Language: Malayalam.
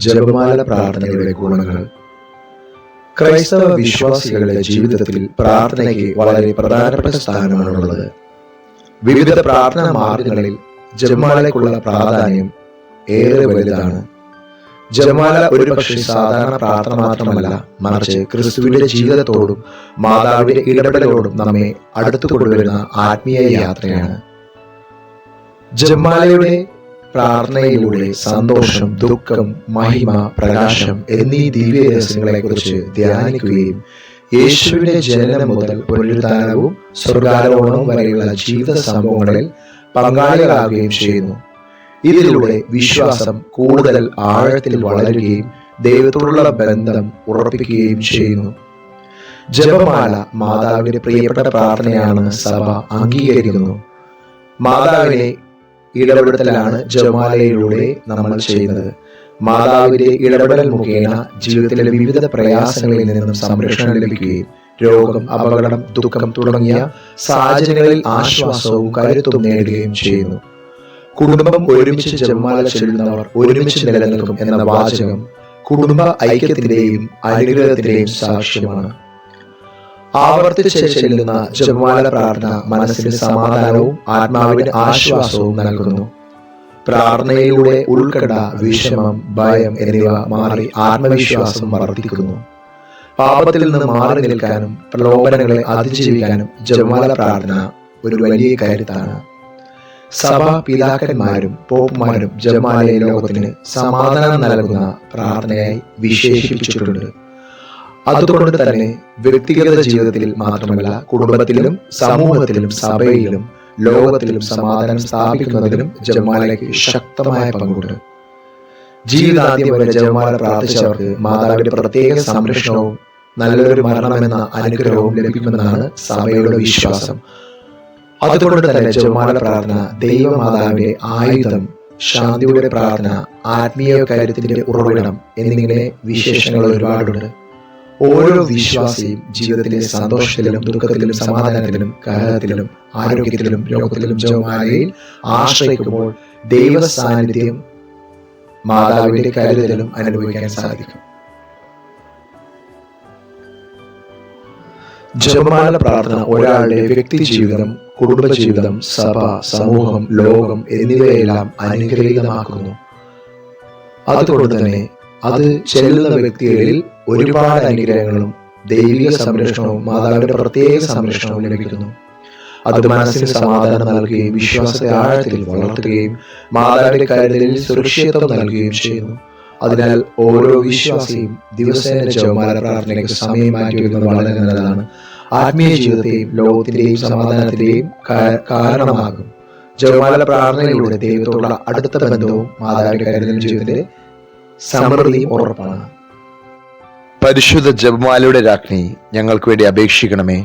ജപമാല പ്രാർത്ഥനയുടെ ഗുണങ്ങൾ. ക്രൈസ്തവ വിശ്വാസികളുടെ ജീവിതത്തിൽ പ്രാർത്ഥനയ്ക്ക് വളരെ പ്രധാനപ്പെട്ട സ്ഥാനമാണുള്ളത്. വിവിധ പ്രാർത്ഥനാ മാർഗങ്ങളിൽ ജപമാലയ്ക്കുള്ള പ്രാധാന്യം ഏറെ വലുതാണ്. ജപമാല ഒരു പക്ഷേ സാധാരണ പ്രാർത്ഥന മാത്രമല്ല മറിച്ച് ക്രിസ്തുവിന്റെ ജീവിതത്തോടും മാതാവിന്റെ ഇടപെടലോടും നമ്മെ അടുത്തു കൊണ്ടുവരുന്ന ആത്മീയ യാത്രയാണ്. ജപമാലയുടെ പ്രാർത്ഥനയിലൂടെ സന്തോഷം ദുഃഖം മഹിമ പ്രകാശം എന്നീ ദിവ്യ രഹസ്യങ്ങളെ കുറിച്ച് ധ്യാനിക്കുകയും യേശുവിന്റെ ജനനം മുതൽ പുനരുദ്ധാനവും സ്വർഗാരോഹണവും വരെയുള്ള ജീവിത സംഭവങ്ങളിൽ പങ്കാളികളാകുകയും ചെയ്യുന്നു. ഇതിലൂടെ വിശ്വാസം കൂടുതൽ ആഴത്തിൽ വളരുകയും ദൈവത്തോടുള്ള ബന്ധം ഉറപ്പിക്കുകയും ചെയ്യുന്നു. ജപമാല മാതാവിന്റെ പ്രിയപ്പെട്ട പ്രാർത്ഥനയാണ് സഭ അംഗീകരിക്കുന്നു. മാതാവിനെ ഇടപെടുത്തലാണ് ജമാലയിലൂടെ നമ്മൾ ചെയ്യുന്നത്. മാതാവിന്റെ ഇടപെടൽ മുഖേന ജീവിതത്തിലെ വിവിധ പ്രയാസങ്ങളിൽ നിന്നും സംരക്ഷണം ലഭിക്കുകയും രോഗം അപകടം ദുഃഖം തുടങ്ങിയ സാഹചര്യങ്ങളിൽ ആശ്വാസവും കരുത്തും നേടുകയും ചെയ്യുന്നു. കുടുംബം ഒരുമിച്ച് ജമാല ചെല്ലുന്നവർ ഒരുമിച്ച് നിലനിൽക്കും എന്ന വാചകം കുടുംബ ഐക്യത്തിന്റെയും അനുഗ്രഹത്തിന്റെയും സാക്ഷ്യമാണ്. ആവർത്തിച്ച് ചെല്ലുന്ന ജപമാല പ്രാർത്ഥന മനസ്സിന് സമാധാനവും ആത്മാവിന് ആശ്വാസവും നൽകുന്നു. പ്രാർത്ഥനയിലൂടെ ഉൾക്കട വിഷമം ഭയം എന്നിവ മാറി ആത്മവിശ്വാസം വർദ്ധിക്കുന്നു. പാപത്തിൽ നിന്ന് മാറി നിൽക്കാനും പ്രലോഭനങ്ങളെ അതിജീവിക്കാനും ജപമാല പ്രാർത്ഥന ഒരു വലിയ കരുത്താണ്. സഭ പിതാക്കന്മാരും പോപ്പുമാരും ജപമാലയെ ലോകത്തിന് സമാധാനം നൽകുന്ന പ്രാർത്ഥനയായി വിശേഷിപ്പിച്ചിട്ടുണ്ട്. അതുകൊണ്ട് തന്നെ വ്യക്തിഗത ജീവിതത്തിൽ മാത്രമല്ല കുടുംബത്തിലും സമൂഹത്തിലും സഭയിലും ലോകത്തിലും സമാധാനം സ്ഥാപിക്കുന്നതിലും ജപമാലയ്ക്ക് ശക്തമായ പങ്കുണ്ട്. ജീവിതാദ്യം ജപമാല പ്രാർത്ഥിച്ചവർക്ക് മാതാവിന്റെ പ്രത്യേക സംരക്ഷണവും നല്ലൊരു മരണമെന്ന അനുഗ്രഹവും ലഭിക്കുമെന്നാണ് സഭയുടെ വിശ്വാസം. അതുകൊണ്ട് തന്നെ ജപമാല പ്രാർത്ഥന ദൈവമാതാവിന്റെ ആയുധം ശാന്തിയുടെ പ്രാർത്ഥന ആത്മീയ കാര്യത്തിന്റെ ഉറവിടം എന്നിങ്ങനെ വിശേഷങ്ങൾ ഒരുപാടുണ്ട്. ഓരോ വിശ്വാസിയും ജീവിതത്തിലെ സന്തോഷത്തിലും ദുഃഖത്തിലും സമാധാനത്തിലും കലഹത്തിലും ആരോഗ്യത്തിലും രോഗത്തിലും ജവമാലയിൽ ആശ്രയിക്കുമ്പോൾ ദൈവ സാന്നിധ്യം മാതാവിന്റെ കരുതലും അനുഭവിക്കാൻ സാധിക്കും. ജപമാല പ്രാർത്ഥന ഒരാളുടെ വ്യക്തി ജീവിതം കുടുംബജീവിതം സഭ സമൂഹം ലോകം എന്നിവയെല്ലാം അനുഗ്രഹീതമാക്കുന്നു. അതുകൊണ്ട് തന്നെ അത് ചെല്ലുന്ന വ്യക്തികളിൽ ഒരുപാട് അനുഗ്രഹങ്ങളും ദൈവിക സംരക്ഷണവും മാതാവിന്റെ പ്രത്യേക സംരക്ഷണവും ലഭിക്കുന്നു. അത് മനസ്സിന് സമാധാനം നൽകുകയും വിശ്വാസത്തെ ആഴത്തിൽ വളർത്തുകയും മാതാവിന്റെ കരുതലിൽ സുരക്ഷിതത്വം നൽകുകയും ചെയ്യുന്നു. അതിനാൽ ഓരോ വിശ്വാസിയും ദിവസേന ജപമാല പ്രാർത്ഥനയ്ക്ക് സമയം മാറ്റിവെക്കുന്നത് വളരെ നല്ലതാണ്. ആത്മീയ ജീവിതത്തെയും ലോകത്തിന്റെയും സമാധാനത്തിന്റെയും കാരണമാകും. ജപമാല പ്രാർത്ഥനയിലൂടെ ദൈവത്തോടുള്ള അടുത്ത ബന്ധവും മാതാവിന്റെ കരുതലും ജീവിതത്തിന്റെ സമൃദ്ധിയും ഉറപ്പാണ്. പരിശുദ്ധ ജപമാലയുടെ രാജ്ഞി ഞങ്ങൾക്ക് വേണ്ടി അപേക്ഷിക്കണമേ.